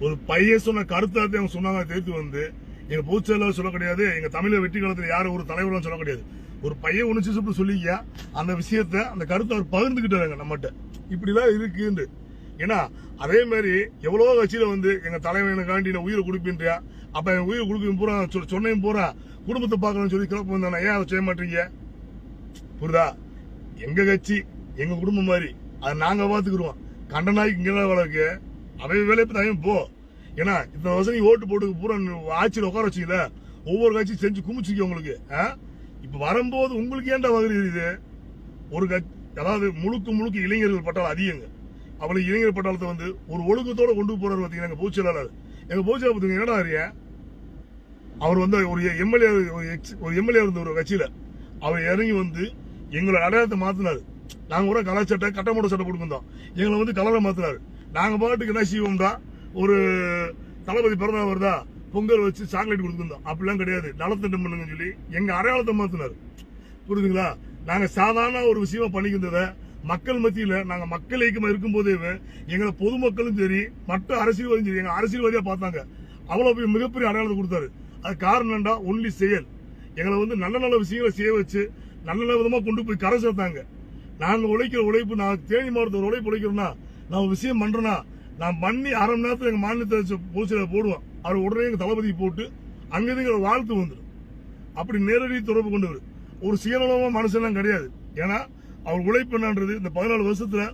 ஒரு பையன் சொன்ன கருத்தை அவங்க சொன்னாங்க தேர்த்து வந்து எங்க பொதுச்செயலாளர் சொல்ல கிடையாது எங்க தமிழக வெற்றி காலத்தில் யாரும் ஒரு தலைவரும் சொல்ல கிடையாது. ஒரு பையன் உணர்ச்சி சுட்டு சொல்லிக்க அந்த விஷயத்த அந்த கருத்தை அவர் பகிர்ந்துகிட்டாங்க நம்மகிட்ட. இப்படிலாம் இருக்குன்னு. ஏன்னா அதே மாதிரி எவ்வளவோ கட்சியில வந்து எங்க தலைவனுக்காண்டி நான் உயிரை கொடுப்பின்றியா அப்ப என் உயிரை கொடுக்க பூரா சொ- சொன்னையும் பூரா குடும்பத்தை பார்க்கணும்னு சொல்லி கிளப்ப வந்தானே ஏன் அதை செய்ய மாட்டீங்க? புரியுதா? எங்க கட்சி எங்க குடும்பம் மாதிரி அதை நாங்க பாத்துக்கிறோம் கண்டனாய்க்கு இங்கே வளர்க்க வளர்க்கு. அவன் வேலையை பத்தி போ? ஏன்னா இந்த வருஷம் நீ ஓட்டு போட்டு பூரா ஆட்சியில் உட்கார வச்சுக்கல. ஒவ்வொரு கட்சியும் செஞ்சு குமிச்சிக்க உங்களுக்கு ஆ? இப்ப வரும்போது உங்களுக்கு ஏன்டா வகை இது ஒரு கட்சி அதாவது முழுக்க முழுக்க இளைஞர்கள் பட்டாளம் அதிகங்க. அவளுக்கு இளைஞர் பட்டாளத்தை வந்து ஒரு ஒழுக்கத்தோட கொண்டு போறாரு பாத்தீங்கன்னா எங்க பொதுச்செயலாளர்? எங்க பொதுச்செயலாளர் பார்த்தீங்கன்னா என்னடா அறிய? அவர் வந்து ஒரு எம்எல்ஏ ஒரு எக்ஸ் ஒரு எம்எல்ஏ இருந்த ஒரு கட்சியில. அவர் இறங்கி வந்து எங்களோட அடையாளத்தை மாத்தினாரு. நாங்க கூட கலாச்சட்டை கட்டமோட சட்டை கொடுக்கணும் எங்களை வந்து கலரை மாத்தினாரு. நாங்க பாட்டுக்கு என்ன செய்வோம்டா? ஒரு தளபதி பிறந்தநாள் வருதா? பொங்கல் வச்சு சாக்லேட் கொடுத்துருந்தோம். அப்படிலாம் கிடையாது. நலத்திட்டம் பண்ணுங்கன்னு சொல்லி எங்க அடையாளத்தை மாத்தினாரு. புரியுதுங்களா நாங்க சாதாரண ஒரு விஷயமா பண்ணிக்கின்றத மக்கள் மத்தியில நாங்க மக்கள் இயக்கமா இருக்கும் போதே எங்களை பொதுமக்களும் சரி மற்ற அரசியல்வாதியும் சரி எங்க அரசியல்வாதியா பார்த்தாங்க. அவ்வளவு பெரிய மிகப்பெரிய அடையாளத்தை கொடுத்தாரு. அது காரணம் என்னடா ஒன்லி செயல். எங்களை வந்து நல்ல நல்ல விஷயங்களை செய்ய வச்சு நல்ல நல்ல விதமா கொண்டு போய் கரை சேர்த்தாங்க. நாங்க உழைக்கிற உழைப்பு நான் தேனி மாவட்டத்தில் உழைப்பு உழைக்கிறோம்னா நான் ஒரு விஷயம் பண்றேன்னா நான் பண்ணி அரை மணி நேரத்தில் எங்க மாநிலத்தை போலீஸ்ல போடுவோம். அவர் உடனே எங்க தளபதி போட்டு அங்கிருந்து எங்களை வாழ்த்து வந்துடும். அப்படி நேரடி தொடர்பு கொண்டவர். ஒரு சுயநலமா மனுஷன்லாம் கிடையாது. ஏன்னா அவர் உழைப்பு என்னன்றது இந்த பதினாலு வருஷத்துல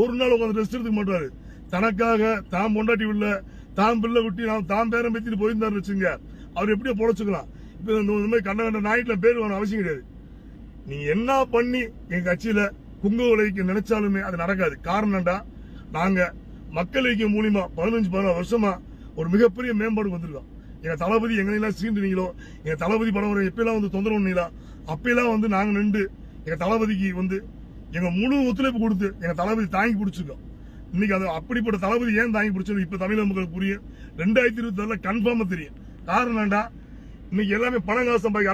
ஒரு நாள் உட்காந்து ரெஸ்ட் எடுத்துக்க மாட்டாரு. தனக்காக தான் பொண்டாட்டி உள்ள தான் பிள்ளை விட்டு நான் தான் பேரம் பேத்திட்டு போயிருந்தாரு வச்சுங்க அவர் எப்படியோ பொழைச்சுக்கலாம். இப்போ இந்த மாதிரி கண்ட கண்ட நாயிட்டில் பேர் வேணும் அவசியம் கிடையாது. நீ என்ன பண்ணி எங்க கட்சியில குங்க உழைக்க நினைச்சாலுமே அது நடக்காது. காரணம் நாங்க மக்கள் இயக்கம் மூலியமா பதினஞ்சு பதினாறு வருஷமா ஒரு மிகப்பெரிய மேம்பாடு வந்திருக்கோம். எங்க தளபதி எங்களெல்லாம் சீண்டுனீங்களோ எங்க தளபதி படம் வர எப்பெல்லாம் வந்து தொந்தரவு பண்ணீங்களா அப்பெல்லாம் வந்து நாங்க நின்று எங்க தளபதிக்கு வந்து எங்க முழு ஒத்துழைப்பு கொடுத்து எங்க தளபதி தாங்கி பிடிச்சிருக்கோம். இன்னைக்கு அது அப்படிப்பட்ட தளபதி ஏன் தாங்கி பிடிச்சது இப்ப தமிழக மக்களுக்கு புரியும். ரெண்டாயிரத்தி இருபத்தி கன்ஃபார்மா தெரியும். காரணம் என்னடா இன்னைக்கு எல்லாமே பணம் காசு சம்பாதிக்க